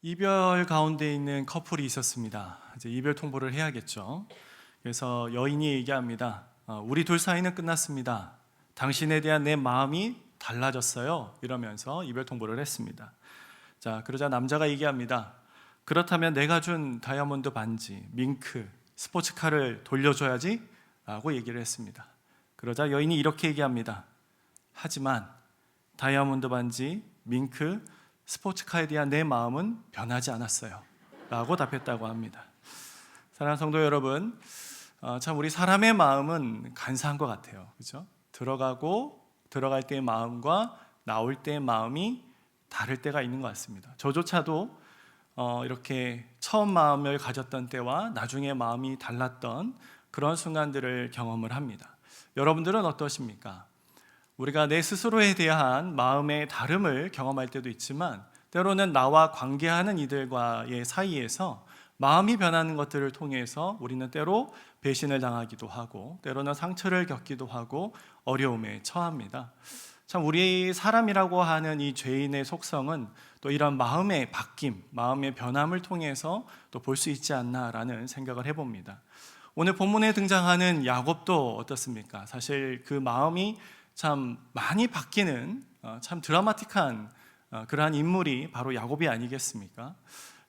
이별 가운데 있는 커플이 있었습니다. 이제 이별 통보를 해야겠죠. 그래서 여인이 얘기합니다. 어, 우리 둘 사이는 끝났습니다. 당신에 대한 내 마음이 달라졌어요. 이러면서 이별 통보를 했습니다. 자, 그러자 남자가 얘기합니다. 그렇다면 내가 준 다이아몬드 반지, 밍크, 스포츠카를 돌려줘야지 라고 얘기를 했습니다. 그러자 여인이 이렇게 얘기합니다. 하지만 다이아몬드 반지, 밍크, 스포츠카에 대한 내 마음은 변하지 않았어요. 라고 답했다고 합니다. 사랑하는 성도 여러분, 어, 참 우리 사람의 마음은 간사한 것 같아요. 그렇죠? 들어가고 들어갈 때의 마음과 나올 때의 마음이 다를 때가 있는 것 같습니다. 저조차도 어, 이렇게 처음 마음을 가졌던 때와 나중에 마음이 달랐던 그런 순간들을 경험을 합니다. 여러분들은 어떠십니까? 우리가 내 스스로에 대한 마음의 다름을 경험할 때도 있지만 때로는 나와 관계하는 이들과의 사이에서 마음이 변하는 것들을 통해서 우리는 때로 배신을 당하기도 하고 때로는 상처를 겪기도 하고 어려움에 처합니다. 참 우리 사람이라고 하는 이 죄인의 속성은 또 이런 마음의 바뀜, 마음의 변함을 통해서 또 볼 수 있지 않나라는 생각을 해봅니다. 오늘 본문에 등장하는 야곱도 어떻습니까? 사실 그 마음이 참 많이 바뀌는 어, 참 드라마틱한 어, 그러한 인물이 바로 야곱이 아니겠습니까?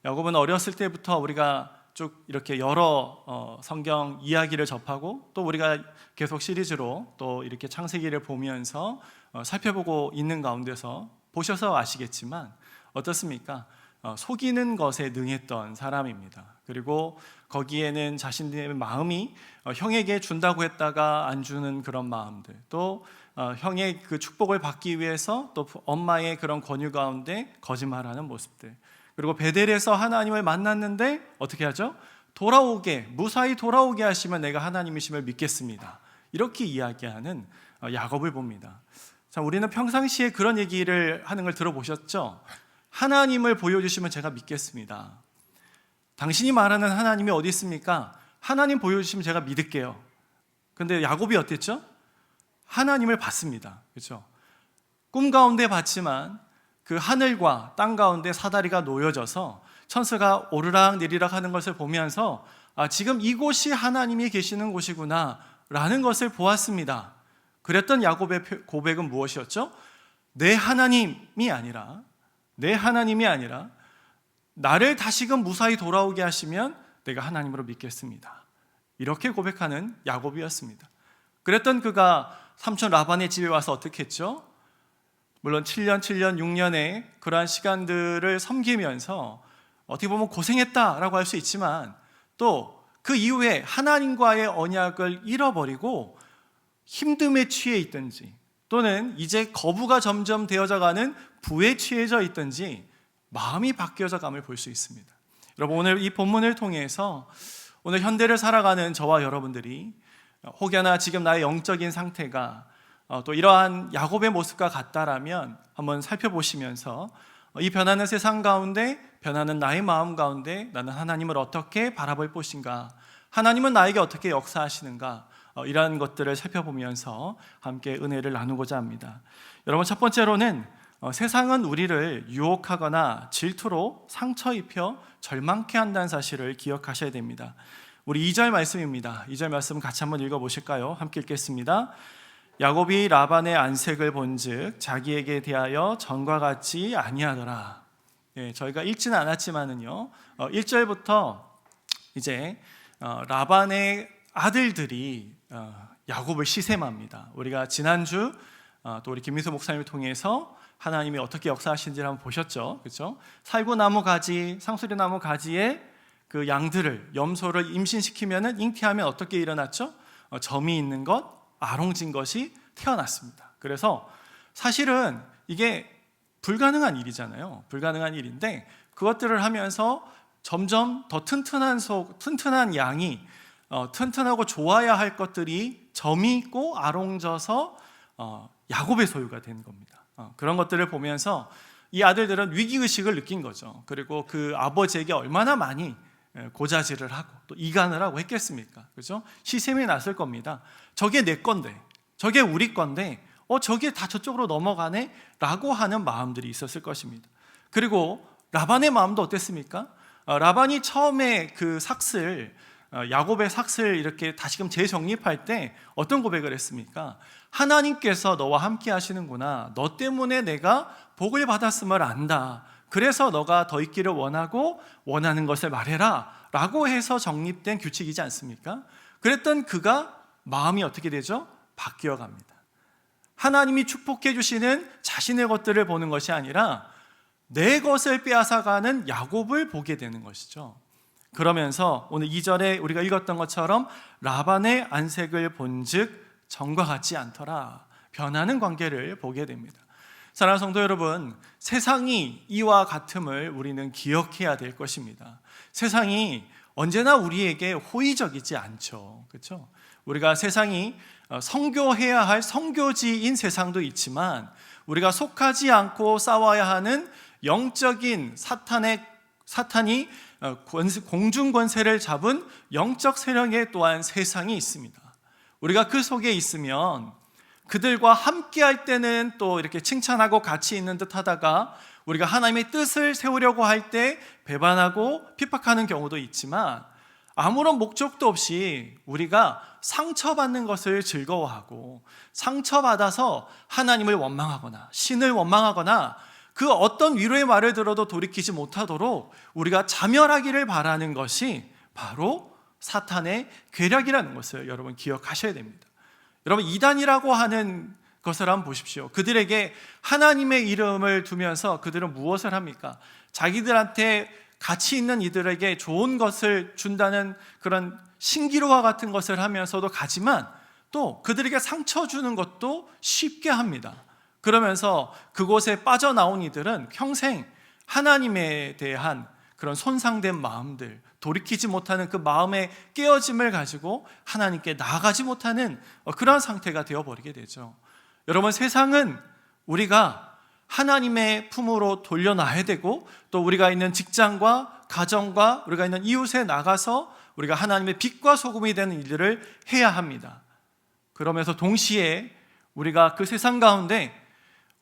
야곱은 어렸을 때부터 우리가 쭉 이렇게 여러 어, 성경 이야기를 접하고 또 우리가 계속 시리즈로 또 이렇게 창세기를 보면서 어, 살펴보고 있는 가운데서 보셔서 아시겠지만 어떻습니까? 어, 속이는 것에 능했던 사람입니다. 그리고 거기에는 자신의 마음이 어, 형에게 준다고 했다가 안 주는 그런 마음들, 또 어, 형의 그 축복을 받기 위해서 또 엄마의 그런 권유 가운데 거짓말하는 모습들, 그리고 베델에서 하나님을 만났는데 어떻게 하죠? 돌아오게 무사히 돌아오게 하시면 내가 하나님이심을 믿겠습니다. 이렇게 이야기하는 어, 야곱을 봅니다. 자, 우리는 평상시에 그런 얘기를 하는 걸 들어보셨죠? 하나님을 보여주시면 제가 믿겠습니다. 당신이 말하는 하나님이 어디 있습니까? 하나님 보여주시면 제가 믿을게요. 근데 야곱이 어땠죠? 하나님을 봤습니다. 그렇죠? 꿈 가운데 봤지만 그 하늘과 땅 가운데 사다리가 놓여져서 천사가 오르락 내리락 하는 것을 보면서 아, 지금 이곳이 하나님이 계시는 곳이구나 라는 것을 보았습니다. 그랬던 야곱의 고백은 무엇이었죠? 내 하나님이 아니라 내 하나님이 아니라 나를 다시금 무사히 돌아오게 하시면 내가 하나님으로 믿겠습니다. 이렇게 고백하는 야곱이었습니다. 그랬던 그가 삼촌 라반의 집에 와서 어떻게 했죠? 물론 7년, 7년, 6년의 그러한 시간들을 섬기면서 어떻게 보면 고생했다라고 할 수 있지만 또 그 이후에 하나님과의 언약을 잃어버리고 힘듦에 취해 있든지 또는 이제 거부가 점점 되어져 가는 부에 취해져 있든지 마음이 바뀌어져 감을 볼 수 있습니다. 여러분 오늘 이 본문을 통해서 오늘 현대를 살아가는 저와 여러분들이 혹여나 지금 나의 영적인 상태가 어, 또 이러한 야곱의 모습과 같다라면 한번 살펴보시면서 어, 이 변하는 세상 가운데 변하는 나의 마음 가운데 나는 하나님을 어떻게 바라볼 것인가 하나님은 나에게 어떻게 역사하시는가 어, 이러한 것들을 살펴보면서 함께 은혜를 나누고자 합니다. 여러분 첫 번째로는 세상은 우리를 유혹하거나 질투로 상처 입혀 절망케 한다는 사실을 기억하셔야 됩니다. 우리 2절 말씀입니다. 2절 말씀 같이 한번 읽어 보실까요? 함께 읽겠습니다. 야곱이 라반의 안색을 본즉 자기에게 대하여 전과 같지 아니하더라. 예, 저희가 읽지는 않았지만은요. 어, 1절부터 이제 어, 라반의 아들들이 어, 야곱을 시샘합니다. 우리가 지난주 어, 또 우리 김민수 목사님을 통해서 하나님이 어떻게 역사하신지를 한번 보셨죠. 그렇죠? 살구나무 가지, 상수리나무 가지에 그 양들을 염소를 임신시키면은 잉태하면 어떻게 일어났죠? 어, 점이 있는 것, 아롱진 것이 태어났습니다. 그래서 사실은 이게 불가능한 일이잖아요. 불가능한 일인데 그것들을 하면서 점점 더 튼튼한 속, 튼튼한 양이 어, 튼튼하고 좋아야 할 것들이 점이 있고 아롱져서 어, 야곱의 소유가 된 겁니다. 어, 그런 것들을 보면서 이 아들들은 위기 의식을 느낀 거죠. 그리고 그 아버지에게 얼마나 많이 고자질을 하고 또 이간을 하고 했겠습니까? 그죠? 시샘이 났을 겁니다. 저게 내 건데, 저게 우리 건데, 어 저게 다 저쪽으로 넘어가네 라고 하는 마음들이 있었을 것입니다. 그리고 라반의 마음도 어땠습니까? 어, 라반이 처음에 그 삭슬 어, 야곱의 삭슬 이렇게 다시금 재정립할 때 어떤 고백을 했습니까? 하나님께서 너와 함께 하시는구나. 너 때문에 내가 복을 받았음을 안다. 그래서 너가 더 있기를 원하고 원하는 것을 말해라. 라고 해서 정립된 규칙이지 않습니까? 그랬던 그가 마음이 어떻게 되죠? 바뀌어 갑니다. 하나님이 축복해 주시는 자신의 것들을 보는 것이 아니라 내 것을 빼앗아가는 야곱을 보게 되는 것이죠. 그러면서 오늘 2절에 우리가 읽었던 것처럼 라반의 안색을 본즉 전과 같지 않더라. 변하는 관계를 보게 됩니다. 사랑하는 성도 여러분, 세상이 이와 같음을 우리는 기억해야 될 것입니다. 세상이 언제나 우리에게 호의적이지 않죠. 그렇죠? 우리가 세상이 어, 성교해야 할 성교지인 세상도 있지만 우리가 속하지 않고 싸워야 하는 영적인 사탄의 사탄이 어, 공중 권세를 잡은 영적 세력의 또한 세상이 있습니다. 우리가 그 속에 있으면 그들과 함께 할 때는 또 이렇게 칭찬하고 같이 있는 듯 하다가 우리가 하나님의 뜻을 세우려고 할 때 배반하고 핍박하는 경우도 있지만 아무런 목적도 없이 우리가 상처받는 것을 즐거워하고 상처받아서 하나님을 원망하거나 신을 원망하거나 그 어떤 위로의 말을 들어도 돌이키지 못하도록 우리가 자멸하기를 바라는 것이 바로 사탄의 괴력이라는 것을 여러분 기억하셔야 됩니다. 여러분 이단이라고 하는 것을 한번 보십시오. 그들에게 하나님의 이름을 두면서 그들은 무엇을 합니까? 자기들한테 가치 있는 이들에게 좋은 것을 준다는 그런 신기루와 같은 것을 하면서도 가지만 또 그들에게 상처 주는 것도 쉽게 합니다. 그러면서 그곳에 빠져나온 이들은 평생 하나님에 대한 그런 손상된 마음들, 돌이키지 못하는 그 마음의 깨어짐을 가지고 하나님께 나아가지 못하는 그런 상태가 되어버리게 되죠. 여러분, 세상은 우리가 하나님의 품으로 돌려놔야 되고 또 우리가 있는 직장과 가정과 우리가 있는 이웃에 나가서 우리가 하나님의 빛과 소금이 되는 일들을 해야 합니다. 그러면서 동시에 우리가 그 세상 가운데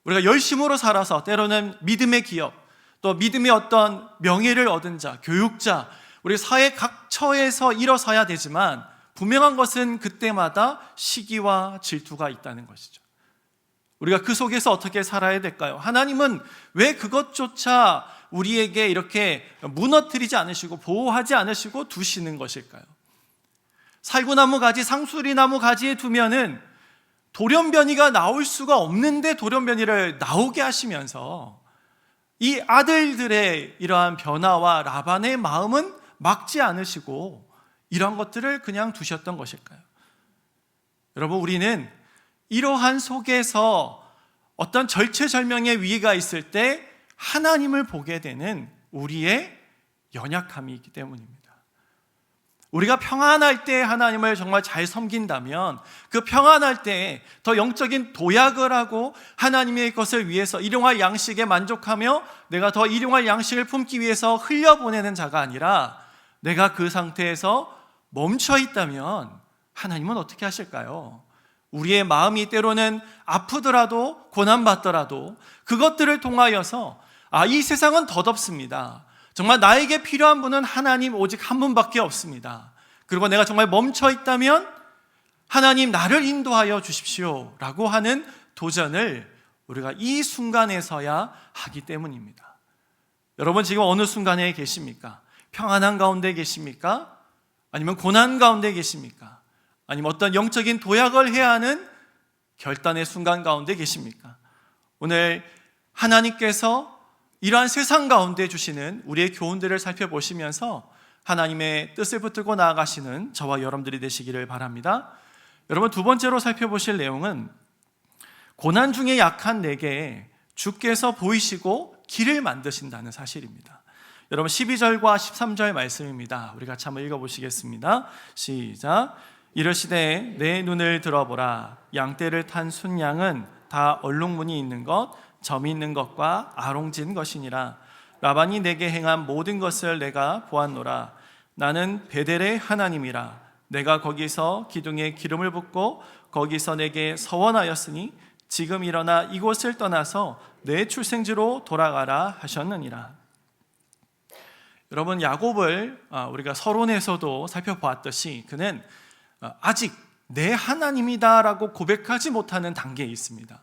우리가 열심으로 살아서 때로는 믿음의 기업, 또 믿음의 어떤 명예를 얻은 자, 교육자, 우리 사회 각 처에서 일어서야 되지만 분명한 것은 그때마다 시기와 질투가 있다는 것이죠. 우리가 그 속에서 어떻게 살아야 될까요? 하나님은 왜 그것조차 우리에게 이렇게 무너뜨리지 않으시고 보호하지 않으시고 두시는 것일까요? 살구나무 가지, 상수리나무 가지에 두면은 돌연변이가 나올 수가 없는데 돌연변이를 나오게 하시면서 이 아들들의 이러한 변화와 라반의 마음은 막지 않으시고 이런 것들을 그냥 두셨던 것일까요? 여러분, 우리는 이러한 속에서 어떤 절체절명의 위기가 있을 때 하나님을 보게 되는 우리의 연약함이 있기 때문입니다. 우리가 평안할 때 하나님을 정말 잘 섬긴다면 그 평안할 때더 영적인 도약을 하고 하나님의 것을 위해서 일용할 양식에 만족하며 내가 더 일용할 양식을 품기 위해서 흘려보내는 자가 아니라 내가 그 상태에서 멈춰 있다면 하나님은 어떻게 하실까요? 우리의 마음이 때로는 아프더라도 고난받더라도 그것들을 통하여서 아, 이 세상은 덧없습니다. 정말 나에게 필요한 분은 하나님 오직 한 분밖에 없습니다. 그리고 내가 정말 멈춰 있다면 하나님 나를 인도하여 주십시오. 라고 하는 도전을 우리가 이 순간에서야 하기 때문입니다. 여러분 지금 어느 순간에 계십니까? 평안한 가운데 계십니까? 아니면 고난 가운데 계십니까? 아니면 어떤 영적인 도약을 해야 하는 결단의 순간 가운데 계십니까? 오늘 하나님께서 이러한 세상 가운데 주시는 우리의 교훈들을 살펴보시면서 하나님의 뜻을 붙들고 나아가시는 저와 여러분들이 되시기를 바랍니다. 여러분 두 번째로 살펴보실 내용은 고난 중에 약한 내게 주께서 보이시고 길을 만드신다는 사실입니다. 여러분 12절과 13절 말씀입니다. 우리 같이 한번 읽어보시겠습니다. 시작. 이르시되 내 눈을 들어보라. 양떼를 탄 순양은 다 얼룩무늬 있는 것 점이 있는 것과 아롱진 것이니라 라반이 내게 행한 모든 것을 내가 보았노라 나는 베델의 하나님이라 내가 거기서 기둥에 기름을 붓고 거기서 내게 서원하였으니 지금 일어나 이곳을 떠나서 내 출생지로 돌아가라 하셨느니라 여러분 야곱을 아, 우리가 서론에서도 살펴보았듯이 그는 아, 아직 내 하나님이다라고 고백하지 못하는 단계에 있습니다.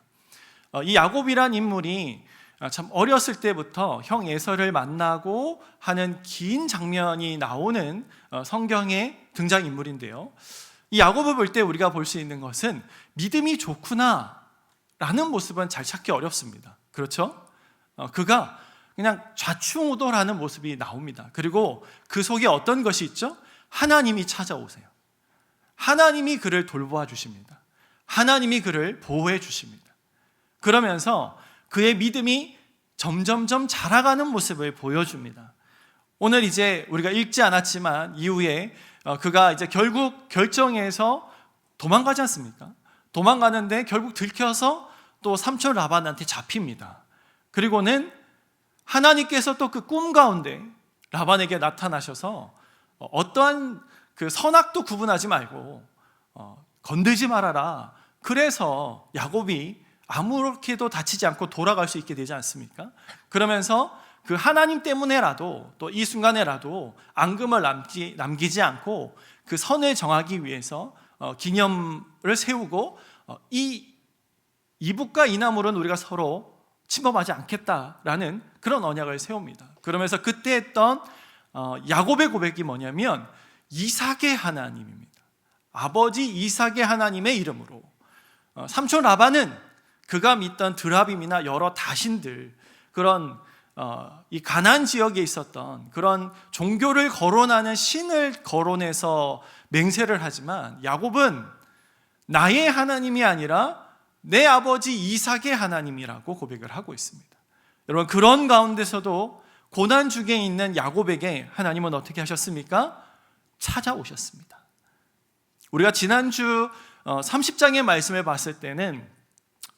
어, 이 야곱이란 인물이 아, 참 어렸을 때부터 형 에서를 만나고 하는 긴 장면이 나오는 어, 성경의 등장 인물인데요. 이 야곱을 볼 때 우리가 볼 수 있는 것은 믿음이 좋구나 라는 모습은 잘 찾기 어렵습니다. 그렇죠? 어, 그가 그냥 좌충우돌하는 모습이 나옵니다. 그리고 그 속에 어떤 것이 있죠? 하나님이 찾아오세요. 하나님이 그를 돌보아 주십니다. 하나님이 그를 보호해 주십니다. 그러면서 그의 믿음이 점점점 자라가는 모습을 보여줍니다. 오늘 이제 우리가 읽지 않았지만 이후에 어, 그가 이제 결국 결정해서 도망가지 않습니까? 도망가는데 결국 들켜서 또 삼촌 라반한테 잡힙니다. 그리고는 하나님께서 또 그 꿈 가운데 라반에게 나타나셔서 어, 어떠한 그 선악도 구분하지 말고 어, 건들지 말아라. 그래서 야곱이 아무렇게도 다치지 않고 돌아갈 수 있게 되지 않습니까? 그러면서 그 하나님 때문에라도 또 이 순간에라도 앙금을 남기, 남기지 않고 그 선을 정하기 위해서 어, 기념을 세우고 어, 이 이북과 이남으로는 우리가 서로 침범하지 않겠다라는 그런 언약을 세웁니다. 그러면서 그때 했던 어, 야곱의 고백이 뭐냐면 이삭의 하나님입니다. 아버지 이삭의 하나님의 이름으로 어, 삼촌 라반은 그가 믿던 드라빔이나 여러 다신들 그런 어, 이 가난 지역에 있었던 그런 종교를 거론하는 신을 거론해서 맹세를 하지만 야곱은 나의 하나님이 아니라 내 아버지 이삭의 하나님이라고 고백을 하고 있습니다. 여러분 그런 가운데서도 고난 중에 있는 야곱에게 하나님은 어떻게 하셨습니까? 찾아오셨습니다. 우리가 지난주 30장의 말씀을 봤을 때는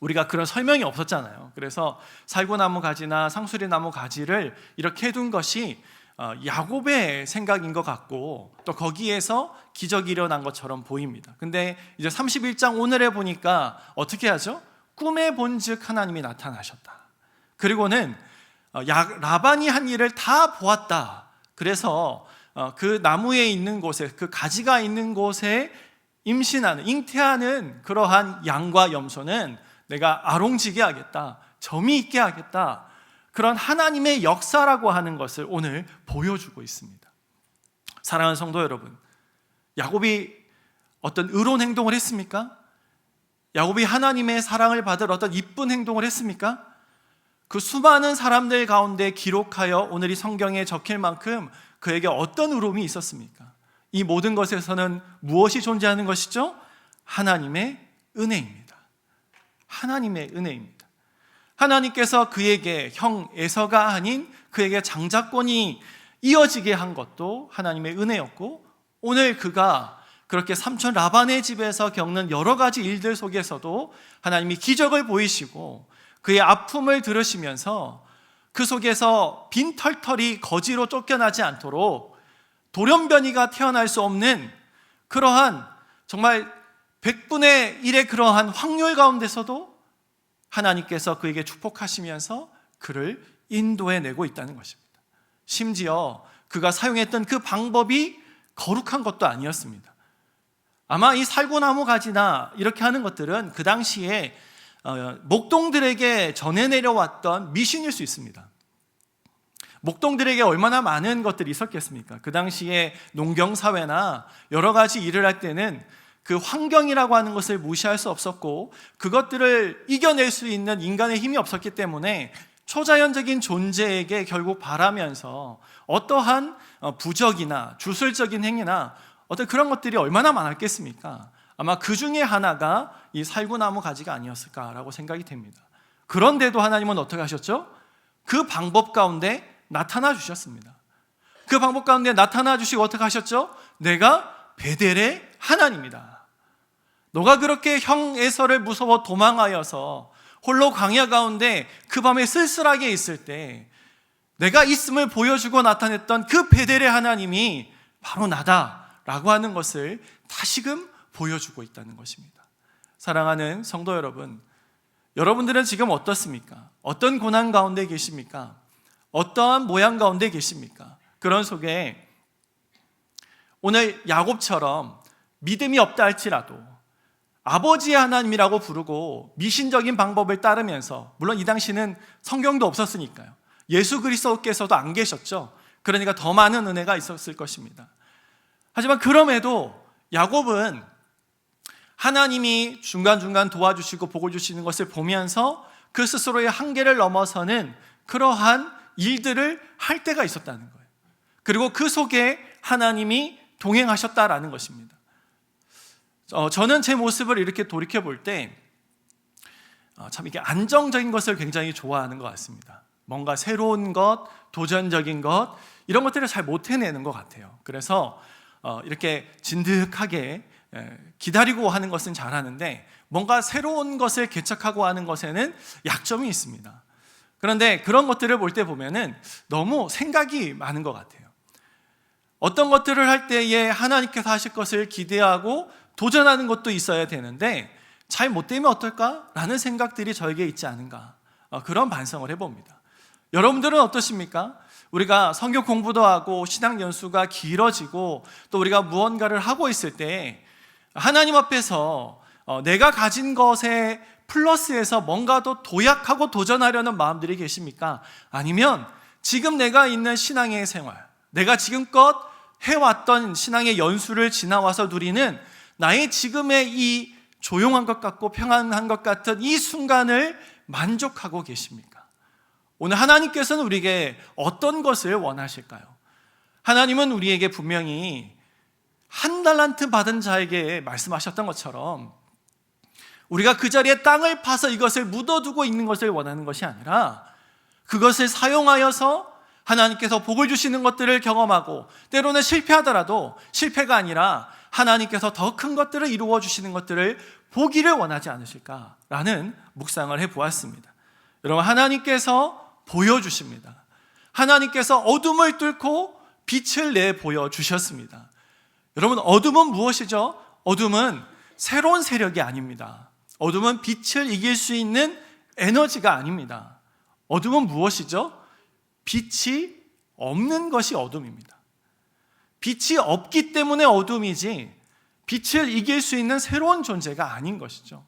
우리가 그런 설명이 없었잖아요. 그래서 살구나무 가지나 상수리나무 가지를 이렇게 해둔 것이 어, 야곱의 생각인 것 같고 또 거기에서 기적이 일어난 것처럼 보입니다. 근데 이제 31장 오늘에 보니까 어떻게 하죠? 꿈에 본즉 하나님이 나타나셨다. 그리고는 어, 라반이 한 일을 다 보았다. 그래서 어, 그 나무에 있는 곳에 그 가지가 있는 곳에 임신하는 잉태하는 그러한 양과 염소는 내가 아롱지게 하겠다. 점이 있게 하겠다. 그런 하나님의 역사라고 하는 것을 오늘 보여주고 있습니다. 사랑하는 성도 여러분, 야곱이 어떤 의로운 행동을 했습니까? 야곱이 하나님의 사랑을 받을 어떤 이쁜 행동을 했습니까? 그 수많은 사람들 가운데 기록하여 오늘 이 성경에 적힐 만큼 그에게 어떤 의로움이 있었습니까? 이 모든 것에서는 무엇이 존재하는 것이죠? 하나님의 은혜입니다. 하나님의 은혜입니다. 하나님께서 그에게 형 에서가 아닌 그에게 장자권이 이어지게 한 것도 하나님의 은혜였고 오늘 그가 그렇게 삼촌 라반의 집에서 겪는 여러 가지 일들 속에서도 하나님이 기적을 보이시고 그의 아픔을 들으시면서 그 속에서 빈 털털이 거지로 쫓겨나지 않도록 돌연변이가 태어날 수 없는 그러한 정말 100분의 1의 그러한 확률 가운데서도 하나님께서 그에게 축복하시면서 그를 인도해 내고 있다는 것입니다. 심지어 그가 사용했던 그 방법이 거룩한 것도 아니었습니다. 아마 이 살구나무 가지나 이렇게 하는 것들은 그 당시에 어, 목동들에게 전해 내려왔던 미신일 수 있습니다. 목동들에게 얼마나 많은 것들이 있었겠습니까? 그 당시에 농경 사회나 여러 가지 일을 할 때는 그 환경이라고 하는 것을 무시할 수 없었고 그것들을 이겨낼 수 있는 인간의 힘이 없었기 때문에 초자연적인 존재에게 결국 바라면서 어떠한 어, 부적이나 주술적인 행위나 어떤 그런 것들이 얼마나 많았겠습니까? 아마 그 중에 하나가 이 살구나무 가지가 아니었을까라고 생각이 됩니다. 그런데도 하나님은 어떻게 하셨죠? 그 방법 가운데 나타나 주셨습니다. 그 방법 가운데 나타나 주시고 어떻게 하셨죠? 내가 베델의 하나님이다. 너가 그렇게 형 에서를 무서워 도망하여서 홀로 광야 가운데 그 밤에 쓸쓸하게 있을 때 내가 있음을 보여주고 나타냈던 그 베델의 하나님이 바로 나다라고 하는 것을 다시금 보여주고 있다는 것입니다. 사랑하는 성도 여러분, 여러분들은 지금 어떻습니까? 어떤 고난 가운데 계십니까? 어떠한 모양 가운데 계십니까? 그런 속에 오늘 야곱처럼 믿음이 없다 할지라도 아버지 하나님이라고 부르고 미신적인 방법을 따르면서 물론 이 당시는 성경도 없었으니까요. 예수 그리스도께서도 안 계셨죠. 그러니까 더 많은 은혜가 있었을 것입니다. 하지만 그럼에도 야곱은 하나님이 중간중간 도와주시고 복을 주시는 것을 보면서 그 스스로의 한계를 넘어서는 그러한 일들을 할 때가 있었다는 거예요. 그리고 그 속에 하나님이 동행하셨다라는 것입니다. 어, 저는 제 모습을 이렇게 돌이켜 볼 때, 어, 참 이게 안정적인 것을 굉장히 좋아하는 것 같습니다. 뭔가 새로운 것, 도전적인 것, 이런 것들을 잘 못 해내는 것 같아요. 그래서 어, 이렇게 진득하게 에, 기다리고 하는 것은 잘하는데, 뭔가 새로운 것을 개척하고 하는 것에는 약점이 있습니다. 그런데 그런 것들을 볼 때 보면은 너무 생각이 많은 것 같아요. 어떤 것들을 할 때에 하나님께서 하실 것을 기대하고 도전하는 것도 있어야 되는데 잘 못되면 어떨까라는 생각들이 저에게 있지 않은가 어, 그런 반성을 해봅니다. 여러분들은 어떠십니까? 우리가 성경 공부도 하고 신앙 연수가 길어지고 또 우리가 무언가를 하고 있을 때 하나님 앞에서 어, 내가 가진 것에 플러스해서 뭔가 더 도약하고 도전하려는 마음들이 계십니까? 아니면 지금 내가 있는 신앙의 생활, 내가 지금껏 해왔던 신앙의 연수를 지나와서 누리는 나의 지금의 이 조용한 것 같고 평안한 것 같은 이 순간을 만족하고 계십니까? 오늘 하나님께서는 우리에게 어떤 것을 원하실까요? 하나님은 우리에게 분명히 한 달란트 받은 자에게 말씀하셨던 것처럼 우리가 그 자리에 땅을 파서 이것을 묻어두고 있는 것을 원하는 것이 아니라 그것을 사용하여서 하나님께서 복을 주시는 것들을 경험하고 때로는 실패하더라도 실패가 아니라 하나님께서 더 큰 것들을 이루어 주시는 것들을 보기를 원하지 않으실까라는 묵상을 해 보았습니다. 여러분 하나님께서 보여 주십니다. 하나님께서 어둠을 뚫고 빛을 내 보여 주셨습니다. 여러분 어둠은 무엇이죠? 어둠은 새로운 세력이 아닙니다. 어둠은 빛을 이길 수 있는 에너지가 아닙니다. 어둠은 무엇이죠? 빛이 없는 것이 어둠입니다. 빛이 없기 때문에 어둠이지 빛을 이길 수 있는 새로운 존재가 아닌 것이죠.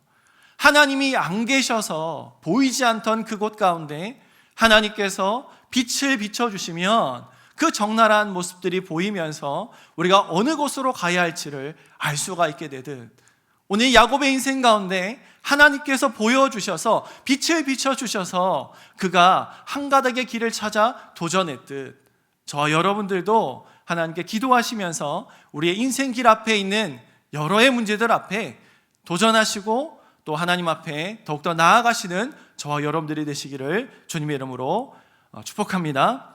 하나님이 안 계셔서 보이지 않던 그곳 가운데 하나님께서 빛을 비춰주시면 그 적나라한 모습들이 보이면서 우리가 어느 곳으로 가야 할지를 알 수가 있게 되듯 오늘 야곱의 인생 가운데 하나님께서 보여주셔서 빛을 비춰주셔서 그가 한 가닥의 길을 찾아 도전했듯 저와 여러분들도 하나님께 기도하시면서 우리의 인생 길 앞에 있는 여러의 문제들 앞에 도전하시고 또 하나님 앞에 더욱더 나아가시는 저와 여러분들이 되시기를 주님의 이름으로 어, 축복합니다.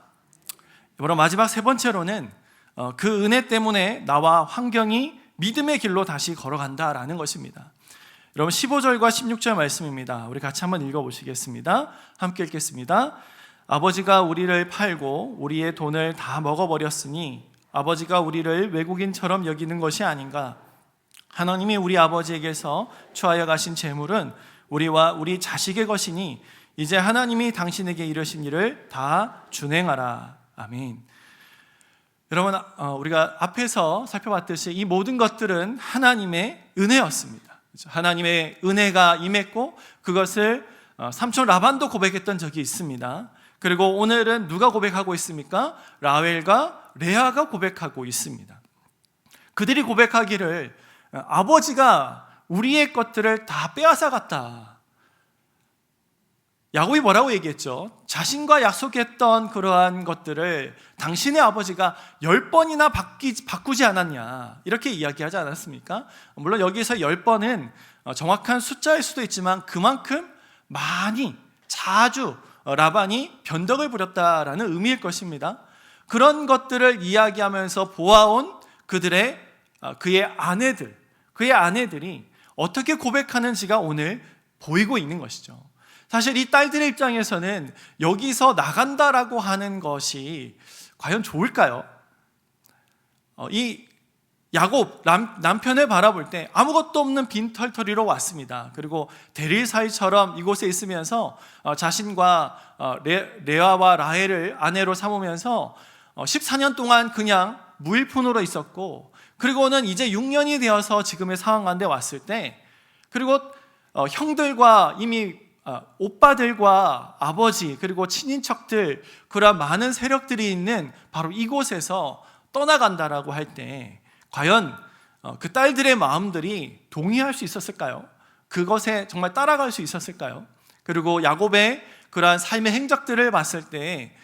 여러분 마지막 세 번째로는 어, 그 은혜 때문에 나와 환경이 믿음의 길로 다시 걸어간다라는 것입니다. 여러분 15절과 16절 말씀입니다. 우리 같이 한번 읽어 보시겠습니다. 함께 읽겠습니다. 아버지가 우리를 팔고 우리의 돈을 다 먹어 버렸으니 아버지가 우리를 외국인처럼 여기는 것이 아닌가? 하나님이 우리 아버지에게서 취하여 가신 재물은 우리와 우리 자식의 것이니 이제 하나님이 당신에게 이르신 일을 다 준행하라. 아멘. 여러분, 어, 우리가 앞에서 살펴봤듯이 이 모든 것들은 하나님의 은혜였습니다. 하나님의 은혜가 임했고 그것을 어, 삼촌 라반도 고백했던 적이 있습니다. 그리고 오늘은 누가 고백하고 있습니까? 라웰과 레아가 고백하고 있습니다. 그들이 고백하기를 아버지가 우리의 것들을 다 빼앗아 갔다. 야곱이 뭐라고 얘기했죠? 자신과 약속했던 그러한 것들을 당신의 아버지가 열 번이나 바꾸지 않았냐. 이렇게 이야기하지 않았습니까? 물론 여기서 열 번은 정확한 숫자일 수도 있지만 그만큼 많이, 자주 라반이 변덕을 부렸다라는 의미일 것입니다. 그런 것들을 이야기하면서 보아온 그들의 그의 아내들, 그의 아내들이 어떻게 고백하는지가 오늘 보이고 있는 것이죠. 사실 이 딸들의 입장에서는 여기서 나간다라고 하는 것이 과연 좋을까요? 어, 이 야곱 남, 편을 바라볼 때 아무것도 없는 빈털터리로 왔습니다. 그리고 대릴 사이처럼 이곳에 있으면서 어, 자신과 어, 레, 아와 라헬을 아내로 삼으면서 14년 동안 그냥 무일푼으로 있었고 그리고는 이제 6년이 되어서 지금의 상황 가운데 왔을 때 그리고 어, 형들과 이미 어, 오빠들과 아버지 그리고 친인척들 그런 많은 세력들이 있는 바로 이곳에서 떠나간다라고 할 때 과연 어, 그 딸들의 마음들이 동의할 수 있었을까요? 그것에 정말 따라갈 수 있었을까요? 그리고 야곱의 그러한 삶의 행적들을 봤을 때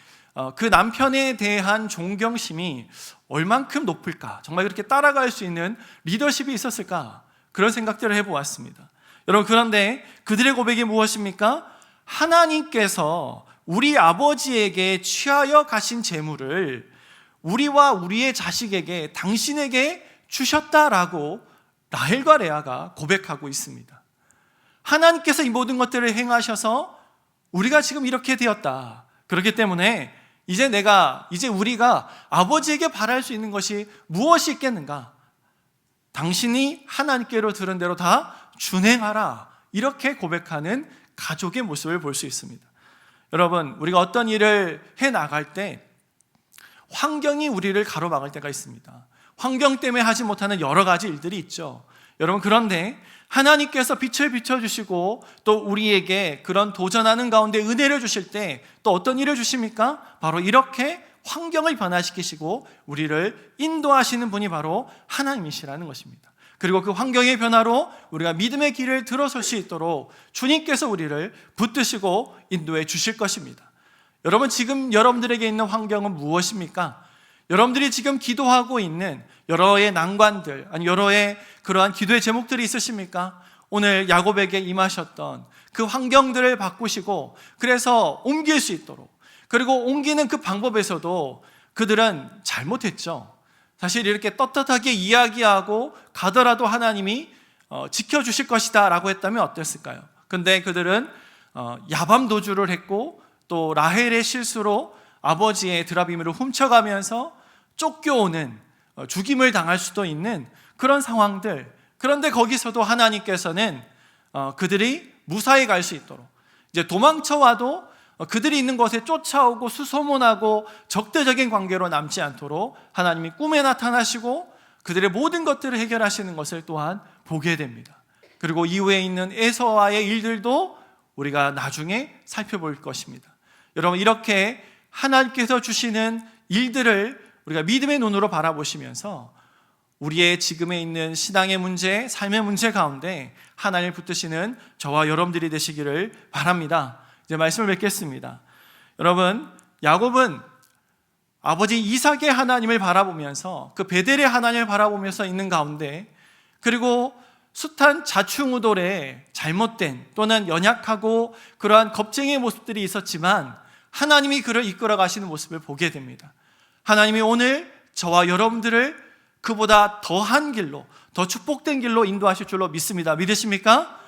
그 남편에 대한 존경심이 얼만큼 높을까? 정말 그렇게 따라갈 수 있는 리더십이 있었을까? 그런 생각들을 해보았습니다. 여러분, 그런데 그들의 고백이 무엇입니까? 하나님께서 우리 아버지에게 취하여 가신 재물을 우리와 우리의 자식에게 당신에게 주셨다라고 라헬과 레아가 고백하고 있습니다. 하나님께서 이 모든 것들을 행하셔서 우리가 지금 이렇게 되었다. 그렇기 때문에 이제 내가, 이제 우리가 아버지에게 바랄 수 있는 것이 무엇이 있겠는가? 당신이 하나님께로 들은 대로 다 준행하라. 이렇게 고백하는 가족의 모습을 볼 수 있습니다. 여러분, 우리가 어떤 일을 해 나갈 때 환경이 우리를 가로막을 때가 있습니다. 환경 때문에 하지 못하는 여러 가지 일들이 있죠. 여러분, 그런데 하나님께서 빛을 비춰주시고 또 우리에게 그런 도전하는 가운데 은혜를 주실 때 또 어떤 일을 주십니까? 바로 이렇게 환경을 변화시키시고 우리를 인도하시는 분이 바로 하나님이시라는 것입니다. 그리고 그 환경의 변화로 우리가 믿음의 길을 들어설 수 있도록 주님께서 우리를 붙드시고 인도해 주실 것입니다. 여러분, 지금 여러분들에게 있는 환경은 무엇입니까? 여러분들이 지금 기도하고 있는 여러의 난관들, 아니 여러의 그러한 기도의 제목들이 있으십니까? 오늘 야곱에게 임하셨던 그 환경들을 바꾸시고 그래서 옮길 수 있도록 그리고 옮기는 그 방법에서도 그들은 잘못했죠. 사실 이렇게 떳떳하게 이야기하고 가더라도 하나님이 어, 지켜주실 것이다 라고 했다면 어땠을까요? 근데 그들은 어, 야밤 도주를 했고 또 라헬의 실수로 아버지의 드라비미를 훔쳐가면서 쫓겨오는 어, 죽임을 당할 수도 있는 그런 상황들 그런데 거기서도 하나님께서는 그들이 무사히 갈 수 있도록 이제 도망쳐와도 그들이 있는 곳에 쫓아오고 수소문하고 적대적인 관계로 남지 않도록 하나님이 꿈에 나타나시고 그들의 모든 것들을 해결하시는 것을 또한 보게 됩니다. 그리고 이후에 있는 에서와의 일들도 우리가 나중에 살펴볼 것입니다. 여러분 이렇게 하나님께서 주시는 일들을 우리가 믿음의 눈으로 바라보시면서 우리의 지금에 있는 신앙의 문제, 삶의 문제 가운데 하나님을 붙드시는 저와 여러분들이 되시기를 바랍니다. 이제 말씀을 맺겠습니다. 여러분, 야곱은 아버지 이삭의 하나님을 바라보면서 그 베델의 하나님을 바라보면서 있는 가운데 그리고 숱한 자충우돌에 잘못된 또는 연약하고 그러한 겁쟁이의 모습들이 있었지만 하나님이 그를 이끌어 가시는 모습을 보게 됩니다. 하나님이 오늘 저와 여러분들을 그보다 더한 길로, 더 축복된 길로 인도하실 줄로 믿습니다. 믿으십니까?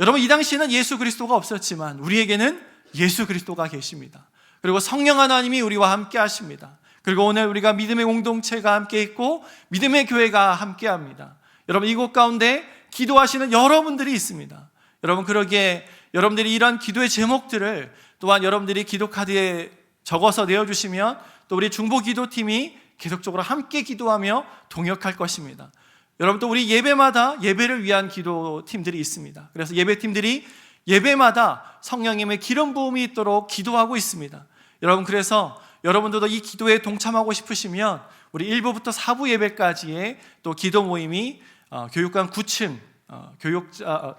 여러분, 이 당시에는 예수 그리스도가 없었지만 우리에게는 예수 그리스도가 계십니다. 그리고 성령 하나님이 우리와 함께 하십니다. 그리고 오늘 우리가 믿음의 공동체가 함께 있고 믿음의 교회가 함께 합니다. 여러분, 이곳 가운데 기도하시는 여러분들이 있습니다. 여러분, 그러기에 여러분들이 이런 기도의 제목들을 또한 여러분들이 기도 카드에 적어서 내어 주시면 또 우리 중보 기도팀이 계속적으로 함께 기도하며 동역할 것입니다. 여러분 또 우리 예배마다 예배를 위한 기도팀들이 있습니다. 그래서 예배팀들이 예배마다 성령님의 기름 부음이 있도록 기도하고 있습니다. 여러분 그래서 여러분들도 이 기도에 동참하고 싶으시면 우리 1부부터 4부 예배까지의 또 기도 모임이 어, 교육관 9층 어, 교육 어,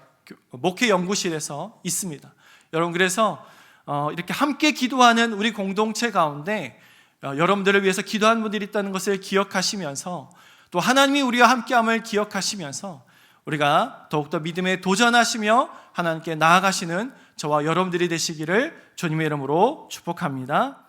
목회 연구실에서 있습니다. 여러분 그래서 이렇게 함께 기도하는 우리 공동체 가운데 어, 여러분들을 위해서 기도한 분들이 있다는 것을 기억하시면서 또 하나님이 우리와 함께함을 기억하시면서 우리가 더욱더 믿음에 도전하시며 하나님께 나아가시는 저와 여러분들이 되시기를 주님의 이름으로 축복합니다.